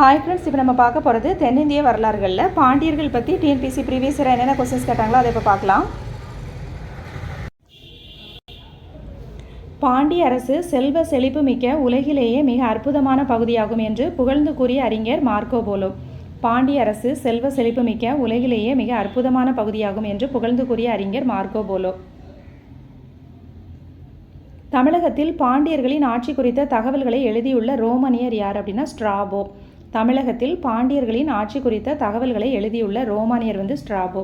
Hi friends இப்போ நம்ம பார்க்க போகிறது தென்னிந்திய வரலாறுகளில். பாண்டியர்கள் பற்றி டிஎன்பிசி ப்ரீவியஸ் இயர் என்னென்ன கொஸ்டின்ஸ் கேட்டாங்களோ அதை இப்போ பார்க்கலாம். பாண்டிய அரசு செல்வ செழிப்பு மிக்க உலகிலேயே மிக அற்புதமான பகுதியாகும் என்று புகழ்ந்து கூறிய அறிஞர் மார்க்கோ போலோ. பாண்டிய அரசு செல்வ செழிப்பு மிக்க உலகிலேயே மிக அற்புதமான பகுதியாகும் என்று புகழ்ந்து கூறிய அறிஞர் மார்க்கோ போலோ. தமிழகத்தில் பாண்டியர்களின் ஆட்சி குறித்த தகவல்களை எழுதியுள்ள ரோமனியர் யார் அப்படின்னா ஸ்ட்ராபோ. தமிழகத்தில் பாண்டியர்களின் ஆட்சி குறித்த தகவல்களை எழுதியுள்ள ரோமானியர் வந்து ஸ்ட்ராபோ.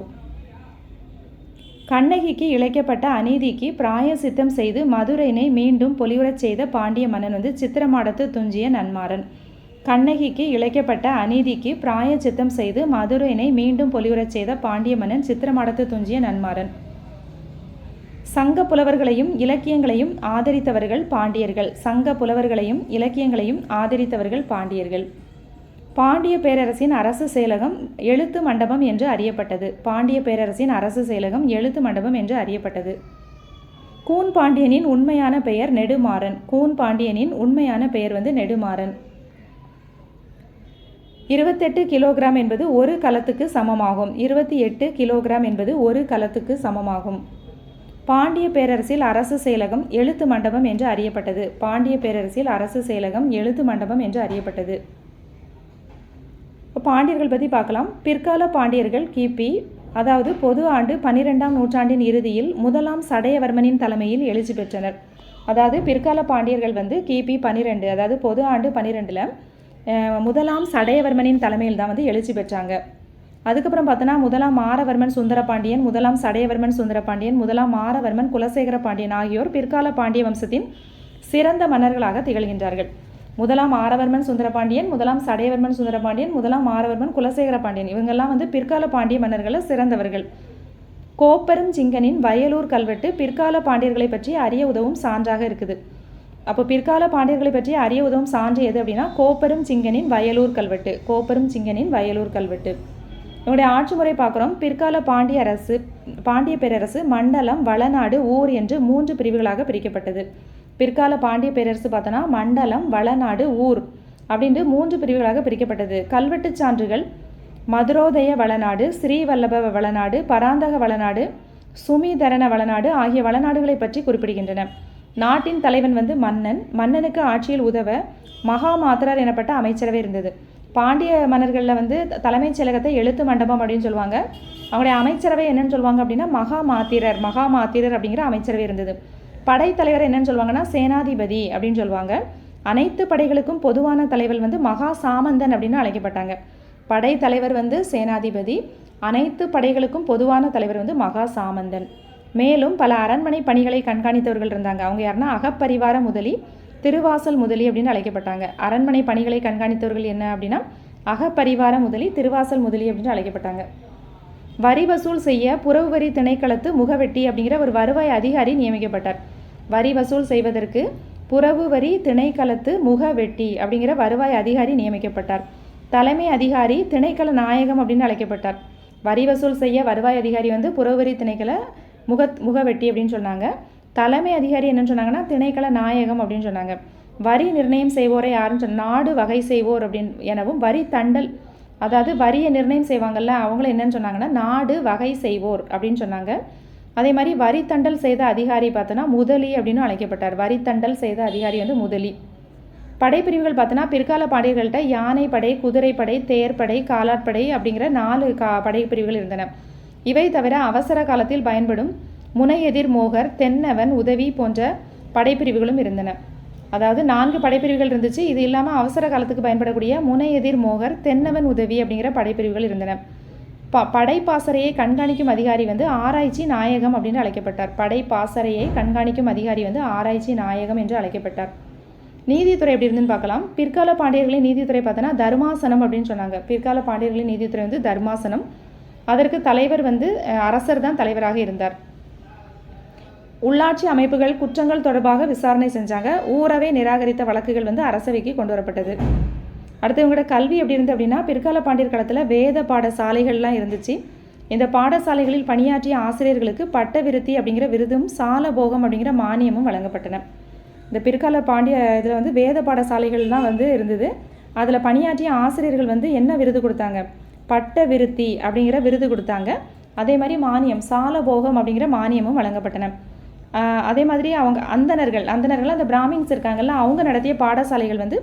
கண்ணகிக்கு இழைக்கப்பட்ட அநீதிக்கு பிராய சித்தம் செய்து மதுரையினை மீண்டும் பொலிவுறச் செய்த பாண்டிய மன்னன் வந்து சித்திரமாடத்து துஞ்சிய நன்மாறன். கண்ணகிக்கு இழைக்கப்பட்ட அநீதிக்கு பிராய சித்தம் செய்து மதுரையினை மீண்டும் பொலிவுறச் செய்த பாண்டிய மன்னன் சித்திரமாடத்து துஞ்சிய நன்மாறன். சங்க புலவர்களையும் இலக்கியங்களையும் ஆதரித்தவர்கள் பாண்டியர்கள். சங்க புலவர்களையும் இலக்கியங்களையும் ஆதரித்தவர்கள் பாண்டியர்கள். பாண்டிய பேரரசின் அரசு செயலகம் எழுத்து மண்டபம் என்று அறியப்பட்டது. பாண்டிய பேரரசின் அரசு செயலகம் எழுத்து மண்டபம் என்று அறியப்பட்டது. கூன் பாண்டியனின் உண்மையான பெயர் நெடுமாறன். கூன் பாண்டியனின் உண்மையான பெயர் வந்து நெடுமாறன். இருபத்தெட்டு கிலோகிராம் என்பது ஒரு கலத்துக்கு சமமாகும். இருபத்தி எட்டு கிலோகிராம் என்பது ஒரு கலத்துக்கு சமமாகும். பாண்டிய பேரரசில் அரசு செயலகம் எழுத்து மண்டபம் என்று அறியப்பட்டது. பாண்டிய பேரரசில் அரசு செயலகம் எழுத்து மண்டபம் என்று அறியப்பட்டது. இப்போ பாண்டியர்கள் பற்றி பார்க்கலாம். பிற்கால பாண்டியர்கள் கிபி அதாவது பொது ஆண்டு பன்னிரெண்டாம் நூற்றாண்டின் இறுதியில் முதலாம் சடையவர்மனின் தலைமையில் எழுச்சி பெற்றனர். அதாவது பிற்கால பாண்டியர்கள் வந்து கிபி பன்னிரெண்டு அதாவது பொது ஆண்டு பன்னிரெண்டில் முதலாம் சடையவர்மனின் தலைமையில் தான் வந்து எழுச்சி பெற்றாங்க. அதுக்கப்புறம் பார்த்தோன்னா முதலாம் மாரவர்மன் சுந்தரபாண்டியன் முதலாம் சடையவர்மன் சுந்தரபாண்டியன் முதலாம் மாரவர்மன் குலசேகர பாண்டியன் ஆகியோர் பிற்கால பாண்டிய வம்சத்தின் சிறந்த மன்னர்களாக திகழ்கின்றார்கள். முதலாம் ஆரவர்மன் சுந்தரபாண்டியன் முதலாம் சடையவர்மன் சுந்தரபாண்டியன் முதலாம் ஆரவர்மன் குலசேகர பாண்டியன். இவங்கெல்லாம் வந்து பிற்கால பாண்டிய மன்னர்களில் சிறந்தவர்கள். கோப்பரும் சிங்கனின் வயலூர் கல்வெட்டு பிற்கால பாண்டியர்களை பற்றி அறிய உதவும் சான்றாக இருக்குது. அப்போ பிற்கால பாண்டியர்களை பற்றி அறிய உதவும் சான்று எது அப்படின்னா கோப்பரும் சிங்கனின் வயலூர் கல்வெட்டு. கோப்பரும் சிங்கனின் வயலூர் கல்வெட்டு. இவங்களுடைய ஆட்சி முறை பார்க்குறோம். பிற்கால பாண்டிய அரசு பாண்டிய பேரரசு மண்டலம் வளநாடு ஊர் என்று மூன்று பிரிவுகளாக பிரிக்கப்பட்டது. பிற்கால பாண்டிய பேரரசு பார்த்தோன்னா மண்டலம் வளநாடு ஊர் அப்படின்ட்டு மூன்று பிரிவுகளாக பிரிக்கப்பட்டது. கல்வெட்டுச் சான்றுகள் மதுரோதய வளநாடு ஸ்ரீவல்லப வளநாடு பராந்தக வளநாடு சுமிதரண வளநாடு ஆகிய வளநாடுகளை பற்றி குறிப்பிடுகின்றன. நாட்டின் தலைவன் வந்து மன்னன். மன்னனுக்கு ஆட்சியில் உதவ மகாமாத்திரார் எனப்பட்ட அமைச்சரவை இருந்தது. பாண்டிய மன்னர்களில் வந்து தலைமைச் செயலகத்தை எழுத்து மண்டபம் அப்படின்னு சொல்லுவாங்க. அவங்களுடைய அமைச்சரவை என்னன்னு சொல்லுவாங்க அப்படின்னா மகா மாத்திரர் மகா மாத்திரர் அப்படிங்கிற அமைச்சரவை இருந்தது. படைத்தலைவர் என்னன்னு சொல்லுவாங்கன்னா சேனாதிபதி அப்படின்னு சொல்லுவாங்க. அனைத்து படைகளுக்கும் பொதுவான தலைவர் வந்து மகா சாமந்தன் அப்படின்னு அழைக்கப்பட்டாங்க. படைத்தலைவர் வந்து சேனாதிபதி. அனைத்து படைகளுக்கும் பொதுவான தலைவர் வந்து மகா சாமந்தன். மேலும் பல அரண்மனை பணிகளை கண்காணித்தவர்கள் இருந்தாங்க. அவங்க யாருன்னா அகப்பரிவார முதலி திருவாசல் முதலி அப்படின்னு அழைக்கப்பட்டாங்க. அரண்மனை பணிகளை கண்காணித்தவர்கள் என்ன அப்படின்னா அகப்பரிவார முதலி திருவாசல் முதலி அப்படின்னு அழைக்கப்பட்டாங்க. வரி வசூல் செய்ய புறவு வரி திணைக்களத்து முகவெட்டி அப்படிங்கிற ஒரு வருவாய் அதிகாரி நியமிக்கப்பட்டார். வரி வசூல் செய்வதற்கு புறவு வரி திணைக்களத்து முகவெட்டி அப்படிங்கிற வருவாய் அதிகாரி நியமிக்கப்பட்டார். தலைமை அதிகாரி திணைக்கள நாயகம் அப்படின்னு அழைக்கப்பட்டார். வரி வசூல் செய்ய வருவாய் அதிகாரி வந்து புறவரி திணைக்கள முக முகவெட்டி அப்படின்னு சொன்னாங்க. தலைமை அதிகாரி என்னன்னு சொன்னாங்கன்னா திணைக்கள நாயகம் அப்படின்னு சொன்னாங்க. வரி நிர்ணயம் செய்வோரை யாருன்னு சொன்ன நாடு வகை செய்வோர் அப்படின்னு எனவும் வரி தண்டல் அதாவது வரியை நிர்ணயம் செய்வாங்கல்ல அவங்கள என்னன்னு சொன்னாங்கன்னா நாடு வகை செய்வோர் அப்படின்னு சொன்னாங்க. அதே மாதிரி வரி தண்டல் செய்த அதிகாரி பார்த்தோன்னா முதலி அப்படின்னு அழைக்கப்பட்டார். வரி தண்டல் செய்த அதிகாரி வந்து முதலி. படைப்பிரிவுகள் பார்த்தோன்னா பிற்கால பாண்டியர்கள்ட்ட யானைப்படை குதிரைப்படை தேர்ப்படை காலாட்படை அப்படிங்கிற நாலு கா படைப்பிரிவுகள் இருந்தன. இவை தவிர அவசர காலத்தில் பயன்படும் முனையெதிர் மோகர் தென்னவன் உதவி போன்ற படைப்பிரிவுகளும் இருந்தன. அதாவது நான்கு படைப்பிரிவுகள் இருந்துச்சு. இது இல்லாமல் அவசர காலத்துக்கு பயன்படக்கூடிய முனையெதிர் மோகர் தென்னவன் உதவி அப்படிங்கிற படைப்பிரிவுகள் இருந்தன. ப படைப்பாசறையை கண்காணிக்கும் அதிகாரி வந்து ஆராய்ச்சி நாயகம் அப்படின்னு அழைக்கப்பட்டார். படைப்பாசறையை கண்காணிக்கும் அதிகாரி வந்து ஆராய்ச்சி நாயகம் என்று அழைக்கப்பட்டார். நீதித்துறை எப்படி இருந்துன்னு பார்க்கலாம். பிற்கால பாண்டியர்களின் நீதித்துறை பார்த்தோன்னா தர்மாசனம் அப்படின்னு சொன்னாங்க. பிற்கால பாண்டியர்களின் நீதித்துறை வந்து தர்மாசனம். அதற்கு தலைவர் வந்து அரசர் தான் தலைவராக இருந்தார். உள்ளாட்சி அமைப்புகள் குற்றங்கள் தொடர்பாக விசாரணை செஞ்சாங்க. ஊரவே நிராகரித்த வழக்குகள் வந்து அரசவைக்கு கொண்டு வரப்பட்டது. அடுத்து இவங்களோட கல்வி எப்படி இருந்து அப்படின்னா பிற்கால பாண்டியர் காலத்தில் வேத பாடசாலைகள்லாம் இருந்துச்சு. இந்த பாடசாலைகளில் பணியாற்றிய ஆசிரியர்களுக்கு பட்ட விருத்தி அப்படிங்கிற விருதும் சாலபோகம் அப்படிங்கிற மானியமும் வழங்கப்பட்டன. இந்த பிற்கால பாண்டிய இதில் வந்து வேத பாடசாலைகள் தான் வந்து இருந்தது. அதில் பணியாற்றிய ஆசிரியர்கள் வந்து என்ன விருது கொடுத்தாங்க? பட்ட விருத்தி அப்படிங்கிற விருது கொடுத்தாங்க. அதே மாதிரி மானியம் சாலபோகம் அப்படிங்கிற மானியமும் வழங்கப்பட்டன. அதே மாதிரி அவங்க அந்தணர்கள் அந்தனர்கள் அந்த பிராமின்ஸ் இருக்காங்கல்ல அவங்க நடத்திய பாடசாலைகள் வந்து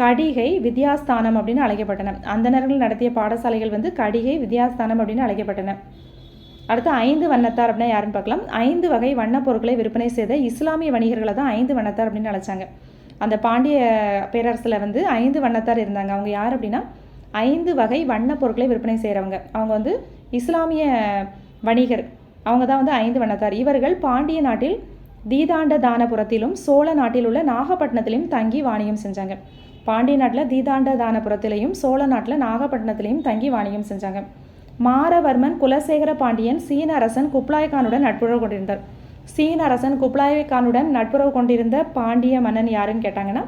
கடிகை வித்யாஸ்தானம் அப்படின்னு அழைக்கப்பட்டன. அந்தனர்கள் நடத்திய பாடசாலைகள் வந்து கடிகை வித்யாஸ்தானம் அப்படின்னு அழைக்கப்பட்டன. அடுத்து ஐந்து வண்ணத்தார் அப்படின்னா யாருன்னு பார்க்கலாம். ஐந்து வகை வண்ணப் பொருட்களை விற்பனை செய்த இஸ்லாமிய வணிகர்களை தான் ஐந்து வண்ணத்தார் அப்படின்னு அழைச்சாங்க. அந்த பாண்டிய பேரரசில் வந்து ஐந்து வண்ணத்தார் இருந்தாங்க. அவங்க யார் அப்படின்னா ஐந்து வகை வண்ணப் பொருட்களை விற்பனை செய்கிறவங்க அவங்க வந்து இஸ்லாமிய வணிகர். அவங்க தான் வந்து ஐந்து வண்ணத்தார். இவர்கள் பாண்டிய நாட்டில் தீதாண்ட தானபுரத்திலும் சோழ நாட்டில் உள்ள நாகப்பட்டினத்திலும் தங்கி வாணிகம் செஞ்சாங்க. பாண்டிய நாட்டில் தீதாண்ட தானபுரத்திலையும் சோழ நாட்டில் நாகப்பட்டினத்திலையும் தங்கி வாணிகம் செஞ்சாங்க. மாரவர்மன் குலசேகர பாண்டியன் சீன அரசன் குப்லாய் கானுடன் நட்புறவு கொண்டிருந்தார். சீன அரசன் குப்லாய் கானுடன் நட்புறவு கொண்டிருந்த பாண்டிய மன்னன் யாருன்னு கேட்டாங்கன்னா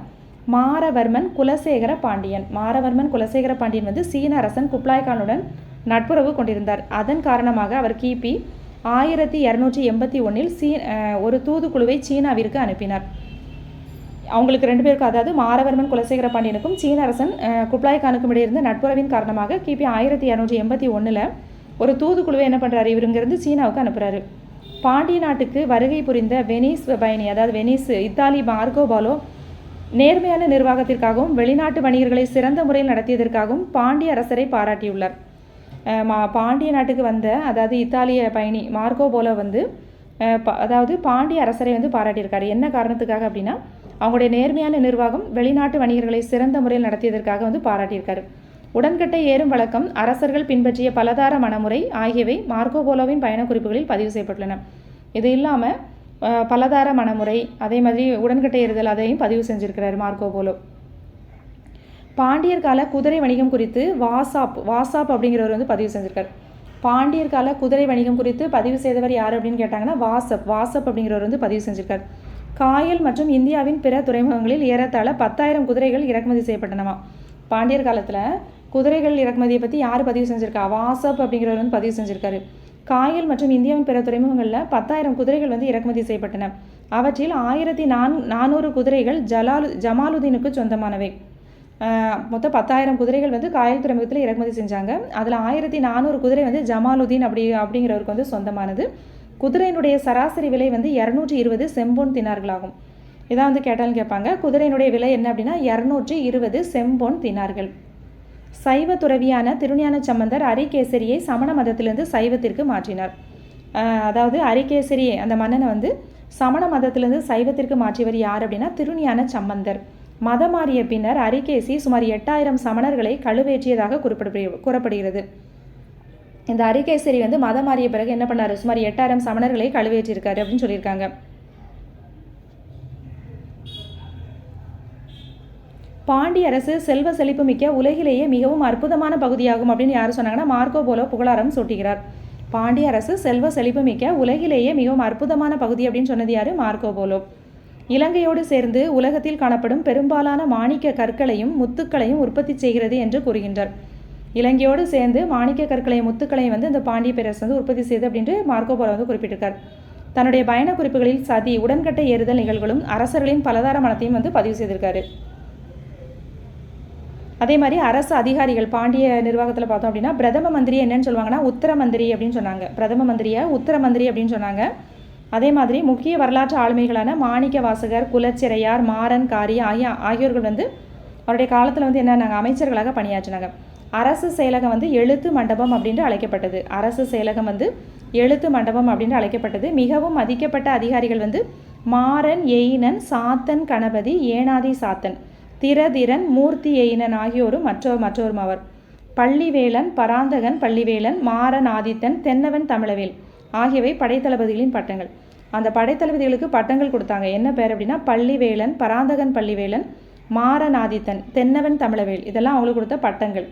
மாரவர்மன் குலசேகர பாண்டியன். மாரவர்மன் குலசேகர பாண்டியன் வந்து சீன அரசன் குப்லாய் கானுடன் நட்புறவு கொண்டிருந்தார். அதன் காரணமாக அவர் கிபி ஆயிரத்தி இரநூற்றி எண்பத்தி ஒன்றில் சீ ஒரு தூதுக்குழுவை சீனாவிற்கு அனுப்பினார். அவங்களுக்கு ரெண்டு பேருக்கும் அதாவது மாரவர்மன் குலசேகர பாண்டியனுக்கும் சீன அரசன் அஹ், குப்லாய் கானுக்கும் இடையே இருந்த நட்புறவின் காரணமாக கிபி ஆயிரத்தி இரநூற்றி எண்பத்தி ஒன்றில் ஒரு தூதுக்குழுவை என்ன பண்ணுறாரு இவருங்கிருந்து சீனாவுக்கு அனுப்புகிறாரு பாண்டிய நாட்டுக்கு வருகை புரிந்த வெனிஸ் பயணி அதாவது வெனிஸ் இத்தாலி மார்கோபாலோ நேர்மையான நிர்வாகத்திற்காகவும் வெளிநாட்டு வணிகர்களை சிறந்த முறையில் நடத்தியதற்காகவும் பாண்டிய அரசரை பாராட்டியுள்ளார். மா பாண்டிய நாட்டுக்கு வந்த அதாவது இத்தாலிய பயணி மார்கோபோலோ வந்து ப- அதாவது பாண்டிய அரசரை வந்து பாராட்டியிருக்காரு. என்ன காரணத்துக்காக அப்படின்னா அவங்களுடைய நேர்மையான நிர்வாகம் வெளிநாட்டு வணிகர்களை சிறந்த முறையில் நடத்தியதற்காக வந்து பாராட்டியிருக்காரு. உடன்கட்டை ஏறும் வழக்கம் அரசர்கள் பின்பற்றிய பலதார மணமுறை ஆகியவை மார்கோ போலோவின் பயணக்குறிப்புகளில் பதிவு செய்யப்பட்டுள்ளன. இது இல்லாமல் பலதார மணமுறை அதே மாதிரி உடன்கட்டை ஏறுதல் அதையும் பதிவு செஞ்சுருக்கிறார் மார்கோ போலோ. பாண்டியர் கால குதிரை வணிகம் குறித்து வாசாப் வாசாப் அப்படிங்கிறவர் வந்து பதிவு செஞ்சிருக்கார். பாண்டியர் கால குதிரை வணிகம் குறித்து பதிவு செய்தவர் யார் அப்படின்னு கேட்டாங்கன்னா வாசப் வாசப் அப்படிங்கிறவர் வந்து பதிவு செஞ்சிருக்கார். காயல் மற்றும் இந்தியாவின் பிற துறைமுகங்களில் ஏறத்தாழ பத்தாயிரம் குதிரைகள் இறக்குமதி செய்யப்பட்டனவா? பாண்டியர் காலத்தில் குதிரைகள் இறக்குமதியை பற்றி யார் பதிவு செஞ்சுருக்கா? வாசப் அப்படிங்கிறவர் வந்து பதிவு செஞ்சுருக்காரு. காயல் மற்றும் இந்தியாவின் பிற துறைமுகங்களில் பத்தாயிரம் குதிரைகள் வந்து இறக்குமதி செய்யப்பட்டன. அவற்றில் ஆயிரத்தி நான் நானூறு குதிரைகள் ஜலாலு ஜமாலுதீனுக்கு சொந்தமானவை. மொத்தம் பத்தாயிரம் குதிரைகள் வந்து காயல் துறைமுகத்தில் இறக்குமதி செஞ்சாங்க. அதில் ஆயிரத்தி நானூறு குதிரை வந்து ஜமாலுதீன் அப்படி அப்படிங்கிறவருக்கு வந்து சொந்தமானது. குதிரையினுடைய சராசரி விலை வந்து இரநூற்றி இருபது செம்பொன் தினார்களாகும். இதான் வந்து கேட்டாலும் கேட்பாங்க. குதிரையினுடைய விலை என்ன அப்படின்னா இரநூற்றி இருபது செம்பொன் தினார்கள். சைவ துறவியான திருஞான சம்பந்தர் அரிகேசரியை சமண மதத்திலிருந்து சைவத்திற்கு மாற்றினார். அதாவது அரிகேசரி அந்த மன்னனை வந்து சமண மதத்திலிருந்து சைவத்திற்கு மாற்றியவர் யார் அப்படின்னா திருஞான சம்பந்தர். மதம் மாறிய பின்னர் அரிகேசி சுமார் எட்டாயிரம் சமணர்களை கழுவேற்றியதாக குறிப்பிட கூறப்படுகிறது. இந்த அரிகேசரி வந்து மதம் மாறிய பிறகு என்ன பண்ணாரு? சுமார் எட்டாயிரம் சமணர்களை கழுவேற்றிருக்காரு அப்படின்னு சொல்லியிருக்காங்க. பாண்டிய அரசு செல்வ செழிப்பு மிக்க உலகிலேயே மிகவும் அற்புதமான பகுதியாகும் அப்படின்னு யார் சொன்னாங்கன்னா மார்க்கோ போலோ புகழாரம் சூட்டுகிறார். பாண்டிய அரசு செல்வ செழிப்பு மிக்க உலகிலேயே மிகவும் அற்புதமான பகுதி அப்படின்னு சொன்னது யாரு? Marco polo. இலங்கையோடு சேர்ந்து உலகத்தில் காணப்படும் பெரும்பாலான மாணிக்க கற்களையும் முத்துக்களையும் உற்பத்தி செய்கிறது என்று கூறுகின்றார். இலங்கையோடு சேர்ந்து மாணிக்க கற்களை முத்துக்களை வந்து இந்த பாண்டிய பேரரசு வந்து உற்பத்தி செய்து அப்படின்ட்டு மார்க்கோ போலோ வந்து குறிப்பிட்டிருக்கார். தன்னுடைய பயண குறிப்புகளில் சதி உடன்கட்டை ஏறுதல் நிகழ்வுகளும் அரசர்களின் பலதார மனத்தையும் வந்து பதிவு செய்திருக்காரு. அதே மாதிரி அரசு அதிகாரிகள் பாண்டிய நிர்வாகத்தில் பார்த்தோம் அப்படின்னா பிரதம மந்திரி என்னன்னு சொல்லுவாங்கன்னா உத்தர மந்திரி அப்படின்னு சொன்னாங்க. பிரதம மந்திரியை உத்தர மந்திரி அப்படின்னு சொன்னாங்க. அதே மாதிரி முக்கிய வரலாற்று ஆளுமைகளான மாணிக்க வாசகர் குலச்சிறையார் மாறன் காரி ஆகிய ஆகியோர்கள் வந்து அவருடைய காலத்தில் வந்து என்ன நாங்கள் அமைச்சர்களாக பணியாற்றினாங்க. அரசு செயலகம் வந்து எழுத்து மண்டபம் அப்படின்று அழைக்கப்பட்டது. அரசு செயலகம் வந்து எழுத்து மண்டபம் அப்படின்னு அழைக்கப்பட்டது. மிகவும் மதிக்கப்பட்ட அதிகாரிகள் வந்து மாறன் எயினன் சாத்தன் கணபதி ஏனாதி சாத்தன் திரதிரன் மூர்த்தி எயினன் ஆகியோரும் மற்றோர் மற்றோரும் அவர் பள்ளிவேலன் பராந்தகன் பள்ளிவேலன் மாறன் ஆதித்தன் தென்னவன் தமிழவேல் ஆகியவை படைத்தளபதிகளின் பட்டங்கள். அந்த படைத்தளபதிகளுக்கு பட்டங்கள் கொடுத்தாங்க. என்ன பேர் அப்படின்னா பள்ளிவேலன் பராந்தகன் பள்ளிவேலன் மாறன் ஆதித்தன் தென்னவன் தமிழவேல் இதெல்லாம் அவங்களுக்கு கொடுத்த பட்டங்கள்.